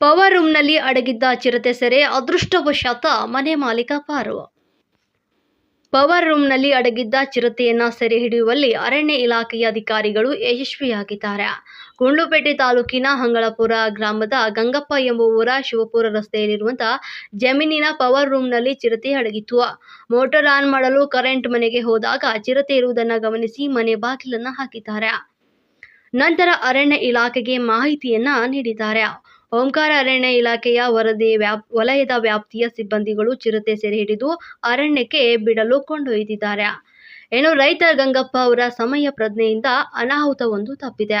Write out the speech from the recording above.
Power ರೂಮ್ನಲ್ಲಿ ಅಡಗಿದ್ದ ಚಿರತೆ ಸೆರೆ ಅದೃಷ್ಟವಶಾತ ಮನೆ ಮಾಲೀಕ ಪಾರು. ಪವರ್ ರೂಮ್ನಲ್ಲಿ ಅಡಗಿದ್ದ ಚಿರತೆಯನ್ನ ಸೆರೆ ಹಿಡಿಯುವಲ್ಲಿ ಅರಣ್ಯ ಇಲಾಖೆಯ ಅಧಿಕಾರಿಗಳು ಯಶಸ್ವಿಯಾಗಿದ್ದಾರೆ. ಗುಂಡ್ಲುಪೇಟೆ ತಾಲೂಕಿನ ಹಂಗಳಪುರ ಗ್ರಾಮದ ಗಂಗಪ್ಪ ಎಂಬುವರ ಶಿವಪುರ ರಸ್ತೆಯಲ್ಲಿರುವಂತಹ ಜಮೀನಿನ ಪವರ್ ರೂಮ್ನಲ್ಲಿ ಚಿರತೆ ಅಡಗಿತ್ತು. ಮೋಟಾರ್ ಆನ್ ಮಾಡಲು ಕರೆಂಟ್ ಮನೆಗೆ ಹೋದಾಗ ಚಿರತೆ ಇರುವುದನ್ನು ಗಮನಿಸಿ ಮನೆ ಬಾಗಿಲನ್ನು ಹಾಕಿದ್ದಾರೆ. ನಂತರ ಅರಣ್ಯ ಇಲಾಖೆಗೆ ಮಾಹಿತಿಯನ್ನ ನೀಡಿದ್ದಾರೆ. ಓಂಕಾರ ಅರಣ್ಯ ಇಲಾಖೆಯ ವರದಿ ವ್ಯಾಪ್, ವಲಯದ ವ್ಯಾಪ್ತಿಯ ಸಿಬ್ಬಂದಿಗಳು ಚಿರತೆ ಸೆರೆ ಹಿಡಿದು ಅರಣ್ಯಕ್ಕೆ ಬಿಡಲು ಕೊಂಡೊಯ್ದಿದ್ದಾರೆ. ಏನು ರೈತ ಗಂಗಪ್ಪ ಅವರ ಸಮಯ ಪ್ರಜ್ಞೆಯಿಂದ ಅನಾಹುತವೊಂದು ತಪ್ಪಿದೆ.